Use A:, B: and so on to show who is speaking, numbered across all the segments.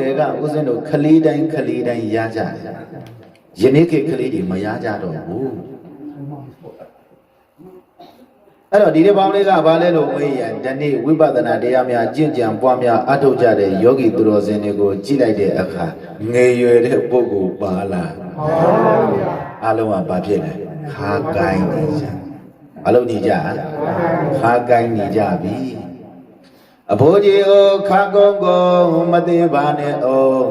A: လေကဦးဇင်းတို့ခလေးတိုင်းခလေးတိုင်းရကြတယ်ယနေ့ခေတ်ခလေးတွေမရကြတော့ဘူးအဲ့တော့ဒီတစ်ပေါင်းလေးကဘာလဲလို့မေးရင်ဒီနေ့ဝိပဿနာတရားများကျင့်ကြံပွားများအထောက်ကြတဲ့ယောဂီသူတော်စင်တွေကိုကြည့်လိုက်တဲ့အခါငယ်ရွယ်တဲ့ပုဂ္ဂိုလ်ပါလားအလုံးကဘာဖြစ်လဲခါကိုင်းနေကြအလုံးနေကြခါကိုင်းနေကြပြီ အဖိုးကြီးအိုခါကုန်းကုန်းမသေးပါနဲ့အောင်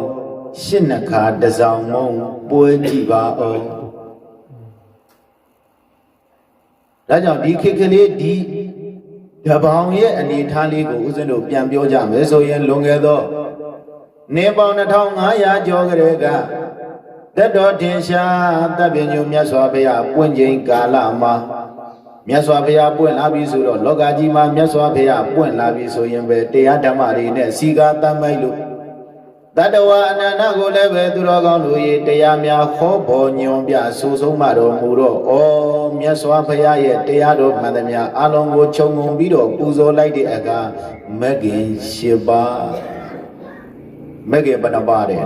A: ရှစ်နှခါတစောင်းမုံပွဲကြည့်ပါအောင်ဒါကြောင့်ဒီခေတ်ကလေးဒီတပေါင်းရဲ့အနေထားလေးကိုဦးဇင်းတို့ပြန်ပြောကြမယ်ဆိုရင်လွန်ခဲ့သောနေပေါင်း2500ကျော်ကလေးကသက်တော်ထင်ရှားတပ်ပညုမြတ်စွာဘုရားပွင့်ချိန်ကာလမှာ မြတ်စွာဘုရားပွင့်လာပြီဆိုတော့လောကကြီးမှာမြတ်စွာဘုရားပွင့်လာပြီဆိုရင်ပဲတရားဓမ္မတွေနဲ့စီကားတမ်းမိုက်လို့တတဝအနန္တကိုလည်းပဲသူတော်ကောင်းတို့ရဲ့တရားများဟောပေါ်ညွန်ပြဆူဆုံးမတော်မူတော့ဩမြတ်စွာဘုရားရဲ့တရားတော်မှန်သမျှအလုံးကိုခြုံငုံပြီးတော့ပူဇော်လိုက်တဲ့အခါမဂ်ခင်၈ပါးမဂ်ခင်ဘယ်နှပါးတဲ့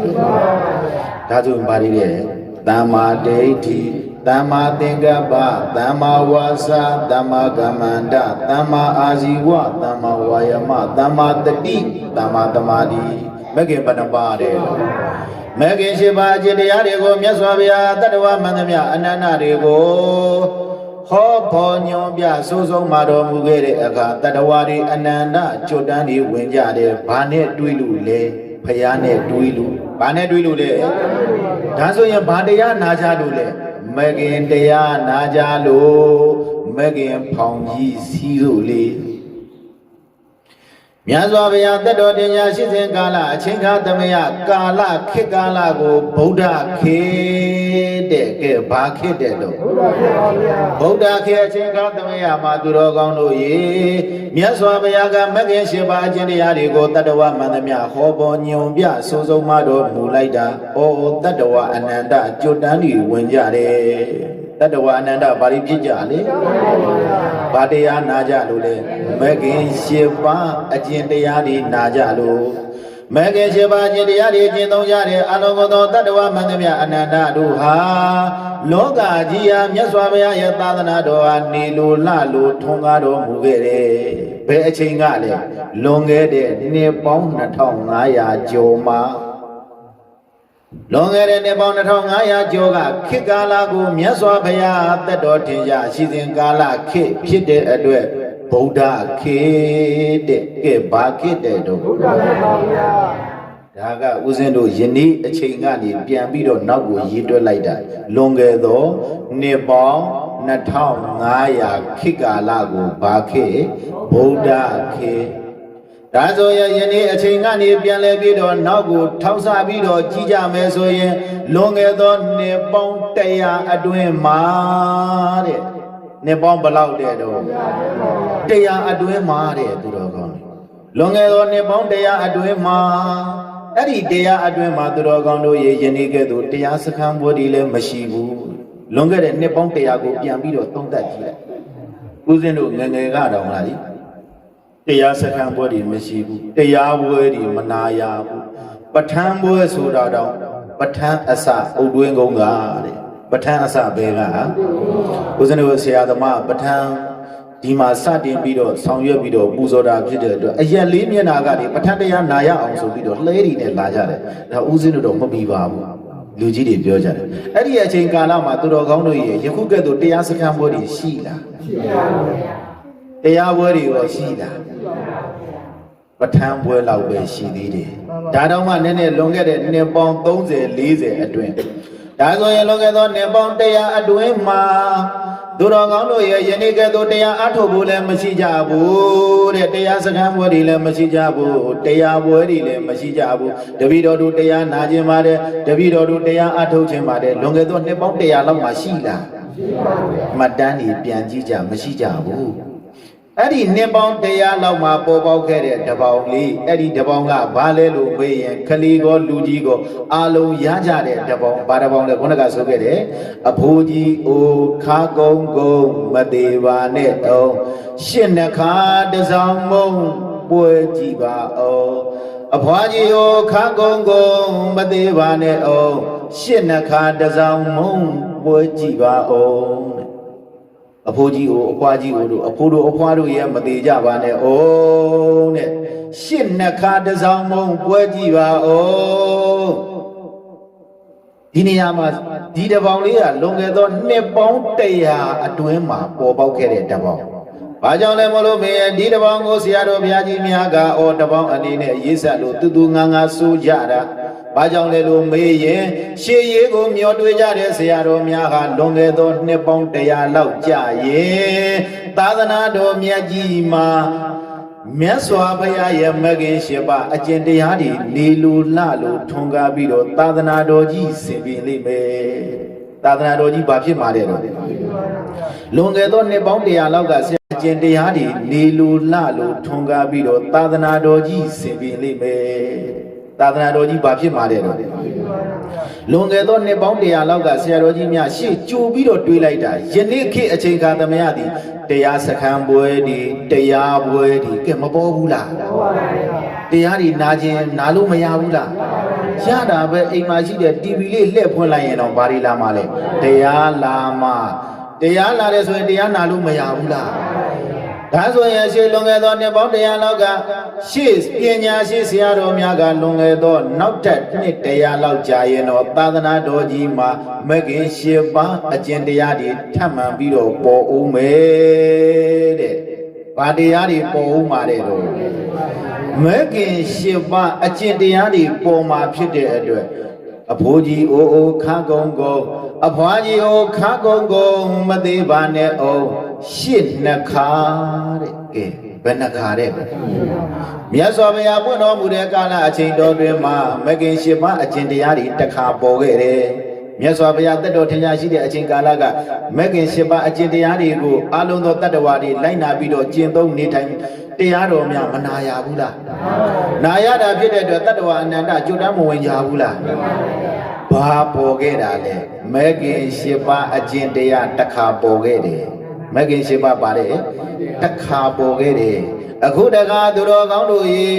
A: ဒါဆိုရင်ပါဠိရဲ့ သမ္မာဒိဋ္ဌိသမ္မာသင်္ကပ္ပသမ္မာဝါစာသမ္မာကမ္မန္တသမ္မာအာဇီဝသမ္မာဝါယမသမ္မာတတိသမ္မာသမာဓိမဂ်ခင်ဘယ်နှပါတဲ့မဂ်ခင်၈ပါးအကျင့်တရားတွေကိုမြတ်စွာဘုရားတတ္တဝမန္တမြအနန္တတွေကိုဟောဖို့ညွန်ပြစိုးဆုံးมาတော်မူခဲ့တဲ့အခါတတ္တဝါတွေအနန္တကျွတ်တန်းတွေဝင်ကြတယ်ဘာနဲ့တွေးလို့လဲဖယားနဲ့တွေးလို့ ဘာနဲ့တွေးလို့လဲဒါဆိုရင်ဘာတရားနာကြလို့လဲမဂ်ခင်တရားနာကြလို့မဂ်ခင်ဖောင်ကြီးစီးလို့လေ မြတ်စွာဘုရားတတ်တော်တင်ညာရှိစဉ်ကာလအချိန်ခါသမယကာလခေတ်ကာလကိုဗုဒ္ဓခေတ်တဲ့ကဲဘာခေတ်တဲ့တော့ဗုဒ္ဓခေတ်အချိန်ခါသမယမှာသူတော်ကောင်းတို့ရေမြတ်စွာဘုရားကမဂ္ဂင်၈ပါးအကျင့်တရားတွေကိုတတ္တဝမန္တမြဟောပေါ်ညွန်ပြစိုးဆုံးမတော်မူလိုက်တာဩတတ္တဝအနန္တကျွတ်တန်းတွေဝင်ကြတယ်တတ္တဝအနန္တဘာလို့ဖြစ်ကြလဲ ဘာတရားနာကြလို့လဲမဂ္ဂင်၈ပါးအကျင့်တရားတွေနာကြလို့မဂ္ဂင်၈ပါးအကျင့်တရားတွေကျင့်သုံးကြတဲ့အလုံးစုံသောတတ္တဝမန္တမြအနန္တတို့ဟာလောကကြီးဟာမြတ်စွာဘုရားရဲ့သာသနာတော်ဟာနေလိုလှလိုထွန်းကားတော်မူခဲ့တယ်ဘယ်အချိန်ကလဲလွန်ခဲ့တဲ့နှစ်ပေါင်း2500ကျော်မှာ လွန်ခဲ့တဲ့နှစ်ပေါင်း2500ကျော်ကခေတ်ကာလကိုမြတ်စွာဘုရားတက်တော်တင်ကြရှိစဉ်ကာလခေတ်ဖြစ်တဲ့အတွက်ဗုဒ္ဓခေတ်တဲ့ကဲဘာခေတ်တဲ့တော့ဗုဒ္ဓခေတ်ပါဗျာဒါကဦးဇင်းတို့ယနေ့အချိန်ကနေပြန်ပြီးတော့နောက်ကိုရေးတွက်လိုက်တာလွန်ခဲ့သောနှစ်ပေါင်း2500ခေတ်ကာလကိုဘာခေတ်ဗုဒ္ဓခေတ် ဒါဆိုရင်ယနေ့အချိန်ကနေပြန်လဲပြီးတော့နောက်ကိုထောက်ဆပြီးတော့ကြီးကြမယ်ဆိုရင်လွန်ခဲ့သောနှစ်ပေါင်း100အတွင်းမှာတဲ့နှစ်ပေါင်းဘယ်လောက်တဲ့တော့100အတွင်းမှာတဲ့သူတော်ကောင်းတွေလွန်ခဲ့သောနှစ်ပေါင်း100အတွင်းမှာအဲ့ဒီတရားအတွင်းမှာသူတော်ကောင်းတို့ရေယနေ့ကဲ့သို့တရားစခန်းဘွယ်ဒီလည်းမရှိဘူးလွန်ခဲ့တဲ့နှစ်ပေါင်း100ကိုပြန်ပြီးတော့သုံးသပ်ကြည့်လိုက်ဦးဇင်းတို့ငယ်ငယ်ကတော့လားဒီ တရားစခန်းပွဲတွေမရှိဘူးတရားပွဲတွေမနာရဘူးပဋ္ဌာန်းပွဲဆိုတာတော့ပဋ္ဌာန်းအစအုတ်တွင်းကုန်းကတဲ့ပဋ္ဌာန်းအစဘဲကဦးဇင်းတို့ဆရာသမားပဋ္ဌာန်းဒီမှာစတင်ပြီးတော့ဆောင်ရွက်ပြီးတော့ပူဇော်တာဖြစ်တဲ့အတွက်အရက်လေးမျက်နာကနေပဋ္ဌာန်းတရားနာရအောင်ဆိုပြီးတော့လှဲတွေနဲ့လာကြတယ်ဒါဦးဇင်းတို့တော့မပြီးပါဘူးလူကြီးတွေပြောကြတယ်အဲ့ဒီအချိန်ကာလမှာသူတော်ကောင်းတို့ရေယခုကဲ့သို့တရားစခန်းပွဲတွေရှိလားရှိပါဘူး တရားပွဲတွေရောရှိလားပဋ္ဌာန်းပွဲလောက်ပဲရှိသေးတယ်ဒါတော့မှနည်းနည်းလွန်ခဲ့တဲ့နှစ်ပေါင်း30 40အတွင်းဒါဆိုရင်လွန်ခဲ့သောနှစ်ပေါင်း100အတွင်းမှာသူတော်ကောင်းတို့ရဲ့ယနေ့ကဲ့သို့တရားအထုတ်ဖို့လည်းမရှိကြဘူးတဲ့တရားစခန်းပွဲတွေလည်းမရှိကြဘူးတရားပွဲတွေလည်းမရှိကြဘူးတပည့်တော်တို့တရားနာခြင်းပါတယ်တပည့်တော်တို့တရားအထုတ်ခြင်းပါတယ်လွန်ခဲ့သောနှစ်ပေါင်း100လောက်မှရှိလားမရှိပါဘူးမှတ်တမ်းတွေပြန်ကြည့်ကြမရှိကြဘူး အဲ့ဒီနှစ်ပေါင်းတရားလောက်မှပေါ်ပေါက်ခဲ့တဲ့တပေါင်းလေးအဲ့ဒီတပေါင်းကဘာလဲလို့မေးရင်ခလီကောလူကြီးကောအာလုံးရကြတဲ့တပေါင်းဘာတပေါင်းလဲခုနကဆိုခဲ့တယ်အဖိုးကြီးအိုခါကုန်းကုန်းမသေးပါနဲ့တော့ရှစ်နှခါတစောင်းမုံပွဲကြည့်ပါအောင်အဖွားကြီးကိုခါကုန်းကုန်းမသေးပါနဲ့အောင်ရှစ်နှခါတစောင်းမုံပွဲကြည့်ပါအောင်တဲ့ အဖိုးကြီးကိုအဖွားကြီးကိုတို့အဖိုးတို့အဖွားတို့ရဲ့မသေးကြပါနဲ့အောင်တဲ့ရှစ်နှခါတစောင်းမုံပွဲကြည့်ပါအောင်ဒီနေရာမှာဒီတပေါင်လေးကလွန်ခဲ့သောနှစ်ပေါင်း100အတွင်းမှာပေါ်ပေါက်ခဲ့တဲ့တပေါင်။ဘာကြောင့်လဲမလို့မင်းရဲ့ဒီတပေါင်ကိုဆရာတော်ဘုရားကြီးများကအော်တပေါင်အနေနဲ့ရေးဆက်လို့တူတူငါငါဆိုကြတာ။ ဘာကြောင့်လဲလို့မေးရင်ရှေးရေးကိုမျောတွေးကြတဲ့ဆရာတော်များဟာလွန်ခဲ့သောနှစ်ပေါင်း100လောက်ကြာရင်သာသနာတော်မြတ်ကြီးမှာမြတ်စွာဘုရားရဲ့မဂ္ဂင်ရှင်ပါအကျင့်တရားတွေနေလူလှလို့ထွန်ကားပြီးတော့သာသနာတော်ကြီးဆင်ပြင်လိမ့်မယ်သာသနာတော်ကြီးဘာဖြစ်မှာလဲတော့လွန်ခဲ့သောနှစ်ပေါင်း100လောက်ကဆရာအကျင့်တရားတွေနေလူလှလို့ထွန်ကားပြီးတော့သာသနာတော်ကြီးဆင်ပြင်လိမ့်မယ် သာသနာတော်ကြီးဘာဖြစ်မှာလဲတော့လွန်ခဲ့သောနှစ်ပေါင်း100လောက်ကဆရာတော်ကြီးများရှေ့ကြိုပြီးတော့တွေးလိုက်တာယနေ့ခေတ်အချိန်ခါသမယသည်တရားစခန်းပွဲဒီတရားပွဲဒီကဲမပေါ်ဘူးလားတရားဒီနာခြင်းနာလို့မရဘူးလားရတာပဲအိမ်မှာရှိတဲ့ TV လေးလှည့်ဖွင့်လိုက်ရင်တော့ဘာတွေလာမှလဲတရားလာမှတရားလာတယ်ဆိုရင်တရားနာလို့မရဘူးလား ဒါဆိုရင်ရှေ့လွန်ခဲ့သောနှစ်ပေါင်း100လောက်ကရှေ့ပညာရှိဆရာတော်များကလွန်ခဲ့သောနောက်ထပ်နှစ်100လောက်ကြာရင်တော့သာသနာတော်ကြီးမှာမဂ္ဂင်၈ပါးအကျင့်တရားတွေထပ်မံပြီးတော့ပေါ်ဦးမယ်တဲ့။ဘာတရားတွေပေါ်ဦးမှာတဲ့တော့မဂ္ဂင်၈ပါးအကျင့်တရားတွေပေါ်မှာဖြစ်တဲ့အတွက်အဖိုးကြီးအိုးအိုးခါကုန်းကုန်းအဖွားကြီးအိုးခါကုန်းကုန်းမသေးပါနဲ့အောင် ရှစ်နှစ်ခါတဲ့ကဲဘယ်နှစ်ခါတဲ့မြတ်စွာဘုရားပွင့်တော်မူတဲ့ကာလအချိန်တော်တွင်မှာမဂ္ဂင်၈ပါးအကျင့်တရားတွေတစ်ခါပေါ်ခဲ့တယ်မြတ်စွာဘုရားတက်တော်ထင်ရှားရှိတဲ့အချိန်ကာလကမဂ္ဂင်၈ပါးအကျင့်တရားတွေကိုအလုံးသောတတ္တဝါတွေလိုက်နာပြီးတော့ကျင့်သုံးနေထိုင်တရားတော်များမနာရဘူးလားနာရတာဖြစ်တဲ့အတွက်တတ္တဝါအနန္တကြွတမ်းမဝင်ကြဘူးလားဘာပေါ်ခဲ့တာလဲမဂ္ဂင်၈ပါးအကျင့်တရားတစ်ခါပေါ်ခဲ့တယ် မဂ္ဂင်၈ပါးပါတယ်တစ်ခါပေါ်ခဲ့တယ်အခုတကားသူတော်ကောင်းတို့ရေ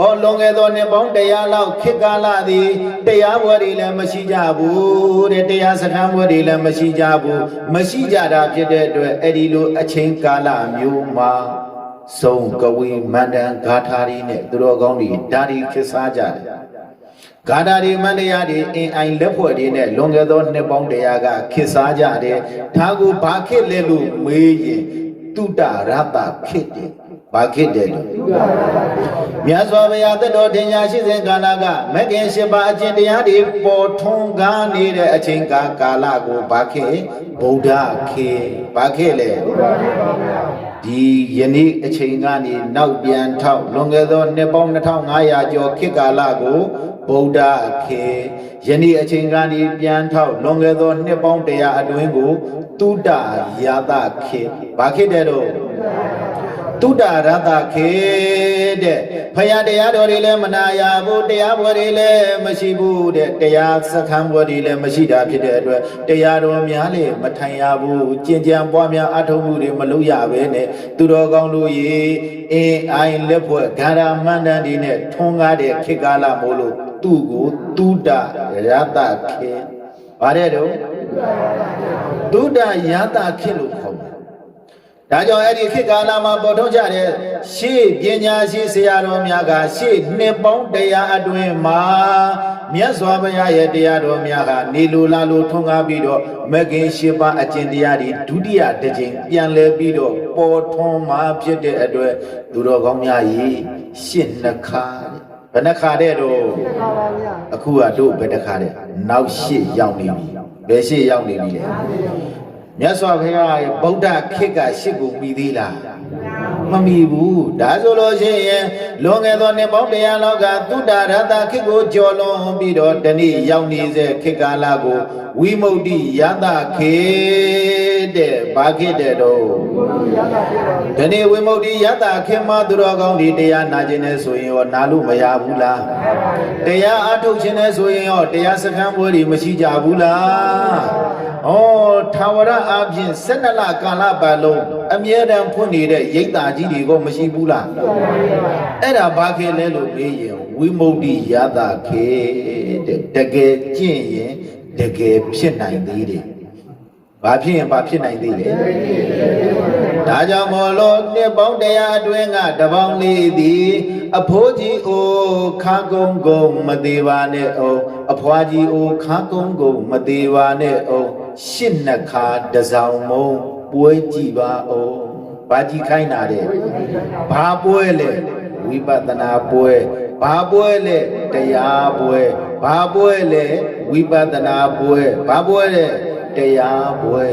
A: ဩလွန်ခဲ့သောနှစ်ပေါင်း100လောက်ခေတ်ကာလသည်တရားပွဲတွေလည်းမရှိကြဘူးတဲ့တရားစခန်းပွဲတွေလည်းမရှိကြဘူးမရှိကြတာဖြစ်တဲ့အတွက်အဲ့ဒီလိုအချိန်ကာလမျိုးမှာစုံကဝေမန္တန်ဂါထာတွေနဲ့သူတော်ကောင်းတွေဓာရီခေတ်စားကြတယ် ဂါထာတွေမန္တရားတွေအင်အိုင်လက်ဖွဲ့တွေနဲ့လွန်ခဲ့သောနှစ်ပေါင်း100ကခေတ်စားကြတယ်ဒါကိုဘာခေတ်လဲလို့မေးရင်တုတ္တရတခေတ်တယ်ဘာခေတ်တယ်လို့မြတ်စွာဘုရားတတော်တင်ညာရှိစဉ်ကာလကမဂ္ဂင်၈ပါးအကျင့်တရားတွေပေါ်ထွန်းကားနေတဲ့အချိန်ကာကာလကိုဘာခေတ်ဗုဒ္ဓခေတ်ဘာခေတ်လဲဒီယနေ့အချိန်ကနေနောက်ပြန်ထောက်လွန်ခဲ့သောနှစ်ပေါင်း2500ကျော်ခေတ်ကာလကို ဗုဒ္ဓခေတ်ယနေ့အချိန်ကနေပြန်ထောက်လွန်ခဲ့သောနှစ်ပေါင်း100အတွင်းကိုတုဒ္ဒယာတခေတ်ဘာခေတ်တဲ့တော့တုဒ္ဒရတခေတဲ့ဖယားတရားတော်တွေလည်းမနာရဘူးတရားပွဲတွေလည်းမရှိဘူးတဲ့တရားစခန်းပွဲတွေလည်းမရှိတာဖြစ်တဲ့အတွက်တရားတော်များလည်းမထိုင်ရဘူးကြင်ကြံပွားများအထောက်မှုတွေမလုပ်ရပဲနဲ့သူတော်ကောင်းတို့ရေအင်းအိုင်လက်ဖွဲ့ဂါရမန္တန်တွေနဲ့ထွန်းကားတဲ့ခေတ်ကာလမို့လို့ သူ့ကိုတုဒ္ဒရတခေဗါတဲ့တော့တုဒ္ဒရတခေလို့ခေါ်တယ်ဒါကြောင့်အဲ့ဒီခေတ်ကာလမှာပေါ်ထုတ်ကြတဲ့ရှေ့ပညာရှိဆရာတော်များကရှေ့နှစ်ပေါင်းတရားအတွင်းမှာမြတ်စွာဘုရားရဲ့တရားတော်များဟာနေလိုလာလိုထွန်းကားပြီးတော့မဂ္ဂင်၈ပါးအကျင့်တရားတွေဒုတိယတစ်ကြိမ်ပြန်လဲပြီးတော့ပေါ်ထွန်းမှာဖြစ်တဲ့အတွက်သူတော်ကောင်းများကြီးရှစ်နှစ်ခါ ဘယ်နှခါတဲ့တော့အခုကတို့ဘယ်နှခါတဲ့နောက်ရှစ်ရောက်နေပြီဘယ်ရှစ်ရောက်နေပြီလဲမြတ်စွာဘုရားရဲ့ဗုဒ္ဓခေတ်ကရှစ်ကိုမိသေးလား မမီဘူးဒါဆိုလို့ရှိရင်လွန်ခဲ့သောနှစ်ပေါင်း100လောက်ကသုတ္တရတခေတ်ကိုကျော်လွန်ပြီးတော့တနေ့ရောက်နေစေခေတ်ကာလကိုဝိမု ക്തി ယတခေတ်တဲ့ဘာခေတ်တဲ့တော့ဒီနေ့ဝိမု ക്തി ယတခေတ်မှာသူတော်ကောင်းဒီတရားနာခြင်းနဲ့ဆိုရင်ရောနာလို့မရဘူးလားတရားအထုတ်ခြင်းနဲ့ဆိုရင်ရောတရားစခန်းပွဲတွေမရှိကြဘူးလား ဩထာဝရအပြင်12လကာလပတ်လုံးအမြဲတမ်းဖွင့်နေတဲ့ရိတ်တာကြီးတွေကမရှိဘူးလားအဲ့ဒါဘာခေလဲလို့မေးရင်ဝဝိမု ക്തി ရတာခေတဲ့တကယ်ကျင့်ရင်တကယ်ဖြစ်နိုင်သေးတယ်ဘာဖြစ်ရင်ဘာဖြစ်နိုင်သေးလဲဒါကြောင့်မို့လို့နှစ်ပေါင်းတရားအတွင်းကတပေါင်းလေးသည်အဖိုးကြီးအိုခါကုန်းကုန်းမသေးပါနဲ့အောင်အဖွားကြီးအိုခါကုန်းကုန်းမသေးပါနဲ့အောင် ရှစ်နှစ်ခါတစောင်းမုံပွဲကြည့်ပါအောင်ဘာကြည့်ခိုင်းတာတဲ့ဘာပွဲလဲဝိပဿနာပွဲဘာပွဲလဲတရားပွဲဘာပွဲလဲဝိပဿနာပွဲဘာပွဲလဲတရားပွဲ